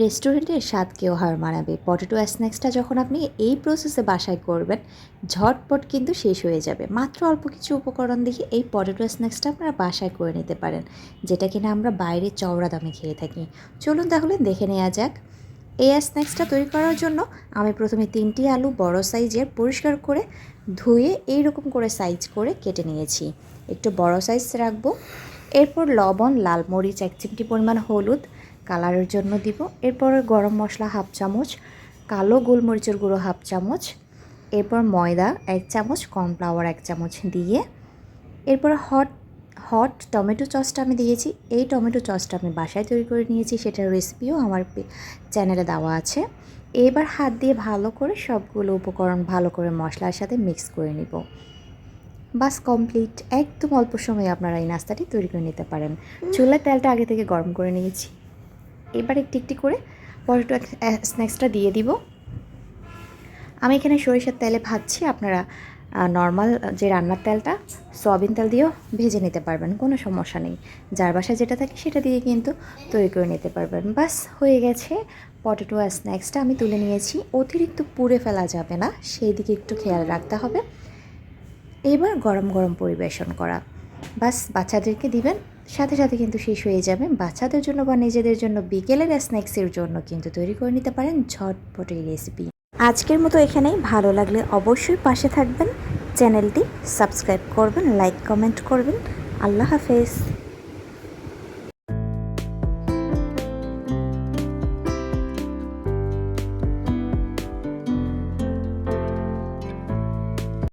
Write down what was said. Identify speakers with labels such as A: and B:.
A: রেস্টুরেন্টের স্বাদ কেউ হার মানাবে। পটেটো স্ন্যাক্সটা যখন আপনি এই প্রসেসে বাসায় করবেন, ঝটপট কিন্তু শেষ হয়ে যাবে। মাত্র অল্প কিছু উপকরণ দিয়ে এই পটেটো স্ন্যাক্সটা আপনারা বাসায় করে নিতে পারেন, যেটা কিনা আমরা বাইরে চওড়া দামে খেয়ে থাকি। চলুন তাহলে দেখে নেওয়া যাক। এই স্ন্যাক্সটা তৈরি করার জন্য আমি প্রথমে তিনটি আলু বড় সাইজের পরিষ্কার করে ধুয়ে এইরকম করে সাইজ করে কেটে নিয়েছি। একটু বড় সাইজ রাখব। এরপর লবণ, লাল মরিচ, এক চিমটি পরিমাণ হলুদ কালারের জন্য দিব। এরপর গরম মশলা হাফ চামচ, কালো গোলমরিচের গুঁড়ো হাফ চামচ, এরপর ময়দা এক চামচ, কর্নফ্লাওয়ার এক চামচ দিয়ে। এরপর হট হট টমেটো সসটা আমি দিয়েছি। এই টমেটো সসটা আমি বাসায় তৈরি করে নিয়েছি, সেটার রেসিপিও আমার চ্যানেলে দেওয়া আছে। এবার হাত দিয়ে ভালো করে সবগুলো উপকরণ ভালো করে মশলার সাথে মিক্স করে নিব। বাস কমপ্লিট। একদম অল্প সময়ে আপনারা এই নাস্তাটি তৈরি করে নিতে পারেন। চুলার তেলটা আগে থেকে গরম করে নিয়েছি। এবার একটি একটি করে পটেটো স্ন্যাক্সটা দিয়ে দিব। আমি এখানে সরিষার তেলে ভাজছি, আপনারা নর্মাল যে রান্নার তেলটা, সয়াবিন তেল দিয়েও ভেজে নিতে পারবেন, কোনো সমস্যা নেই। যার বাসায় যেটা থাকে সেটা দিয়ে কিন্তু তৈরি করে নিতে পারবেন। বাস, হয়ে গেছে পটেটো স্ন্যাক্সটা আমি তুলে নিয়েছি। অতিরিক্ত পুড়ে ফেলা যাবে না, সেই দিকে একটু খেয়াল রাখতে হবে। এবার গরম গরম পরিবেশন করা। বাস, বাচ্চাদেরকে দিবেন। সাথে সাথে কিন্তু শেষ হয়ে যাবে। বাচ্চাদের জন্য বা নিজেদের জন্য বিকেলের স্ন্যাক্সের জন্য কিন্তু তৈরি করে নিতে পারেন ঝটপট এই রেসিপি। আজকের মতো এখানেই। ভালো লাগলে অবশ্যই পাশে থাকবেন। চ্যানেলটি সাবস্ক্রাইব করবেন, লাইক, কমেন্ট করবেন। আল্লাহ হাফেজ।